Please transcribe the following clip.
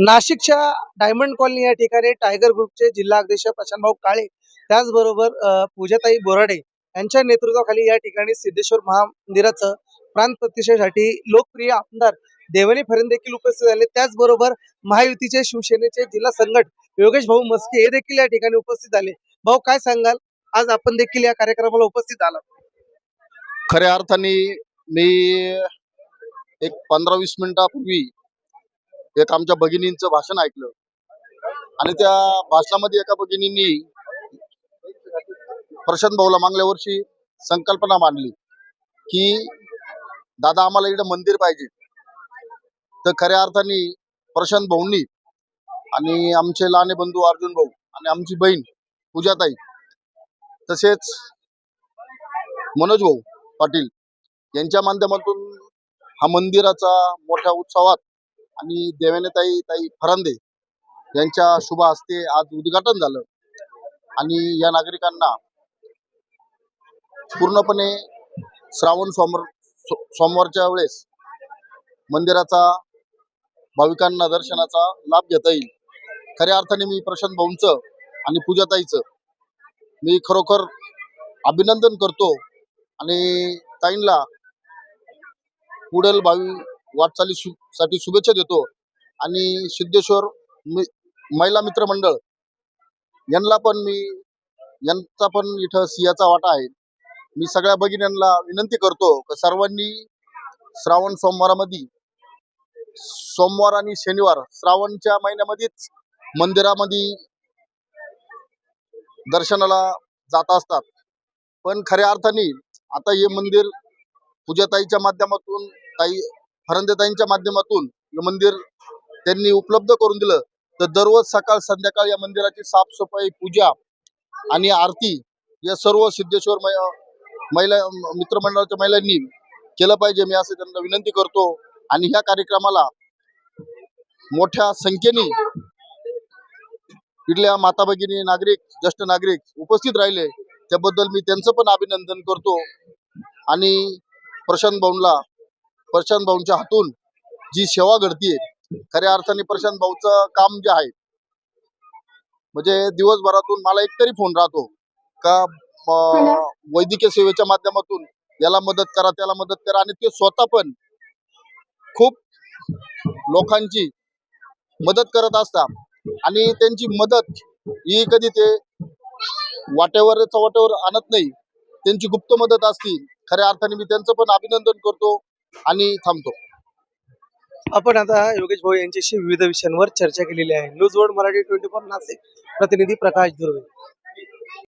नाशिकच्या diamond colony या ठिकाणी टायगर ग्रुपचे जिल्हा अध्यक्ष प्रशांतभाऊ काळे त्याचबरोबर पूजाताई बोराडे यांच्या नेतृत्वाखाली या ठिकाणी सिद्धेश्वर महामंदिराचं प्राण प्रतिष्ठेसाठी लोकप्रिय आमदार देवणी फरेन देखील उपस्थित झाले. त्याचबरोबर महायुतीचे शिवसेनेचे जिल्हा संघट योगेश भाऊ मस्के हे देखील या ठिकाणी उपस्थित झाले. भाऊ काय सांगाल? आज आपण देखील या कार्यक्रमाला उपस्थित आलात. खऱ्या अर्थाने मी एक पंधरा वीस मिनिटापूर्वी एक आमच्या भगिनींचं भाषण ऐकलं. आणि त्या भाषणामध्ये एका भगिनींनी प्रशांत भाऊला मागल्या वर्षी संकल्पना मांडली की दादा आम्हाला इकडे मंदिर पाहिजे. तर खऱ्या अर्थाने प्रशांत भाऊंनी आणि आमचे लहाने बंधू अर्जुन भाऊ आणि आमची बहीण पूजाताई तसेच मनोज भाऊ पाटील यांच्या माध्यमातून हा मंदिराचा मोठ्या उत्सवात आणि देवेनेताई ताई फरांदे यांच्या शुभ हस्ते आज उद्घाटन झालं. आणि या नागरिकांना पूर्णपणे श्रावण सोमवार सोमवारच्या वेळेस मंदिराचा भाविकांना दर्शनाचा लाभ घेता येईल. खऱ्या अर्थाने मी प्रशांत भाऊंचं आणि पूजाताईचं मी खरोखर अभिनंदन करतो आणि ताईंला पुढील भावी वाटचाली शु- साठी शुभेच्छा देतो. आणि सिद्धेश्वर महिला मित्र मंडळ यांना पण मी यांचा पण इथं सिंहाचा वाटा आहे. मी सगळ्या भगिन्यांना विनंती करतो सर्वांनी श्रावण सोमवारामध्ये सोमवार आणि शनिवार श्रावणच्या महिन्यामध्येच मंदिरामध्ये दर्शनाला जात असतात. पण खऱ्या अर्थाने आता हे मंदिर पूजाताईच्या माध्यमातून ताई फरंदेताईंच्या माध्यमातून हे मंदिर त्यांनी उपलब्ध करून दिलं. तर दररोज सकाळ संध्याकाळ या मंदिराची साफसफाई पूजा आणि आरती या सर्व सिद्धेश्वर महिला मित्रमंडळाच्या महिलांनी केलं पाहिजे. मी असं त्यांना विनंती करतो. आणि ह्या कार्यक्रमाला मोठ्या संख्येने इथल्या माता भगिनी नागरिक ज्येष्ठ नागरिक उपस्थित राहिले. त्याबद्दल मी त्यांचं पण अभिनंदन करतो. आणि प्रशांत भाऊंला प्रशांत भाऊंच्या हातून जी सेवा घडतीये खऱ्या अर्थाने प्रशांत भाऊचं काम जे आहे म्हणजे दिवसभरातून मला एक तरी फोन राहतो का वैद्यकीय सेवेच्या माध्यमातून याला मदत करा त्याला मदत करा आणि ते स्वतः पण खूप लोकांची मदत करत असतात. आणि त्यांची मदत ही कधी ते वाटेवर चव्हाट्यावर आणत नाही. त्यांची गुप्त मदत असती खऱ्या अर्थाने मी त्यांचं पण अभिनंदन करतो आणि थांबतो. आपण आता योगेश भाऊ यांच्याशी विविध विषयांवर चर्चा केलेली आहे. News world Marathi twenty four Nashik प्रतिनिधी प्रकाश दुर्वे.